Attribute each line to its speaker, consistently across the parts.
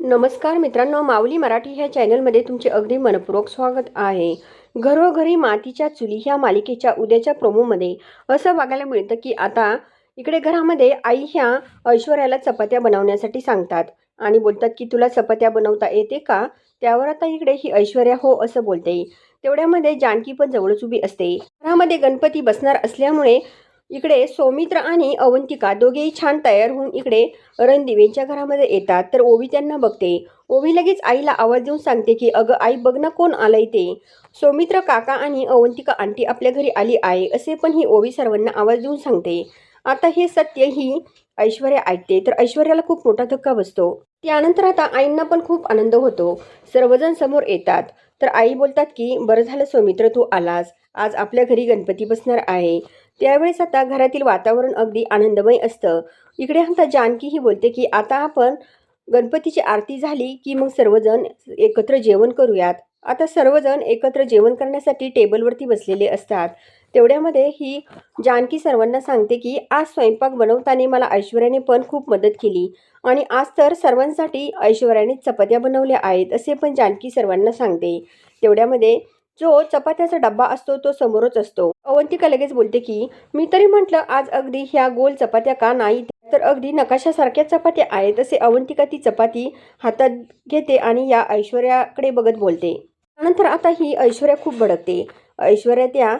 Speaker 1: नमस्कार मित्रांनो माऊली मराठी ह्या चॅनलमध्ये तुमचे अगदी मनपूर्वक स्वागत आहे. घरोघरी मातीच्या चुली ह्या मालिकेच्या उद्याच्या प्रोमोमध्ये असं बघायला मिळतं की आता इकडे घरामध्ये आई ह्या ऐश्वर्याला चपात्या बनवण्यासाठी सांगतात आणि बोलतात की तुला चपात्या बनवता येते का? त्यावर आता इकडे ही ऐश्वर्या हो असं बोलते. तेवढ्यामध्ये जानकी पण जवळच उभी असते. घरामध्ये गणपती बसणार असल्यामुळे इकडे सौमित्र आणि अवंतिका दोघेही छान तयार होऊन इकडे रणदिवेंच्या घरामध्ये येतात. तर ओवी त्यांना बघते. ओवी लगेच आईला आवाज देऊन सांगते की अगं आई बघ ना कोण आलंय ते. सौमित्र काका आणि अवंतिका आंटी आपल्या घरी आली आहे. असे पण ही ओवी सर्वांना आवाज देऊन सांगते. आता हे सत्य ही ऐश्वर्या ऐकते. तर ऐश्वर्याला खूप मोठा धक्का बसतो. त्यानंतर आता आईंना पण खूप आनंद होतो. सर्वजण समोर येतात. तर आई बोलतात की बरं झालं सौमित्र तू आलास. आज आपल्या घरी गणपती बसणार आहे. त्यावेळेस आता घरातील वातावरण अगदी आनंदमय असतं. इकडे आता जानकी ही बोलते की आता आपण गणपतीची आरती झाली की मग सर्वजण एकत्र जेवण करूयात. आता सर्वजण एकत्र जेवण करण्यासाठी टेबलवरती बसलेले असतात. तेवढ्यामध्ये ही जानकी सर्वांना सांगते की आज स्वयंपाक बनवताना मला ऐश्वर्याने पण खूप मदत केली आणि आज तर सर्वांसाठी ऐश्वर्याने चपात्या बनवल्या आहेत असे पण जानकी सर्वांना सांगते. तेवढ्यामध्ये जो चपात्याचा डब्बा असतो तो समोरच असतो. अवंतिका लगेच बोलते की मी तरी म्हटलं आज अगदी ह्या गोल चपात्या का नाही तर अगदी नकाशासारख्या चपात्या आहेत असे अवंतिका ती चपाती हातात घेते आणि या ऐश्वर्याकडे बघत बोलते. त्यानंतर आता ही ऐश्वर्या खूप भडकते. ऐश्वर्या त्या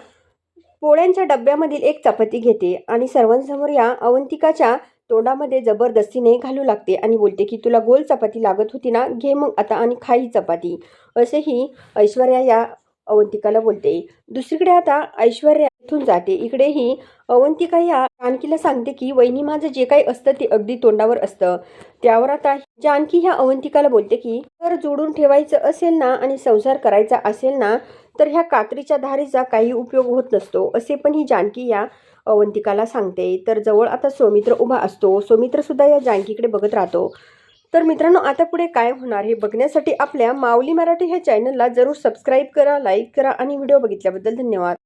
Speaker 1: पोळ्यांच्या डब्यामधील एक चपाती घेते आणि सर्वांसमोर या अवंतिकाच्या तोंडामध्ये जबरदस्तीने घालू लागते आणि बोलते की तुला गोल चपाती लागत होती ना? घे मग आता आणि खाई चपाती. असेही ऐश्वर्या या अवंतिकाला बोलते. दुसरीकडे आता ऐश्वर्या इथून जाते. इकडेही अवंतिका या जानकीला सांगते की वहिनी माझं जे काही असतं ते अगदी तोंडावर असतं. त्यावर आता जानकी ह्या अवंतिकाला बोलते की घर जोडून ठेवायचं असेल ना आणि संसार करायचा असेल ना तर ह्या कात्रीच्या धारीचा काही उपयोग होत नसतो असे पण ही जानकी या अवंतिकाला सांगते. तर जवळ आता सौमित्र उभा असतो. सौमित्रसुद्धा या जानकीकडे बघत राहतो. तर मित्रांनो आता पुढे काय होणार हे बघण्यासाठी आपल्या माऊली मराठी ह्या चॅनलला जरूर सबस्क्राईब करा लाईक करा आणि व्हिडिओ बघितल्याबद्दल धन्यवाद.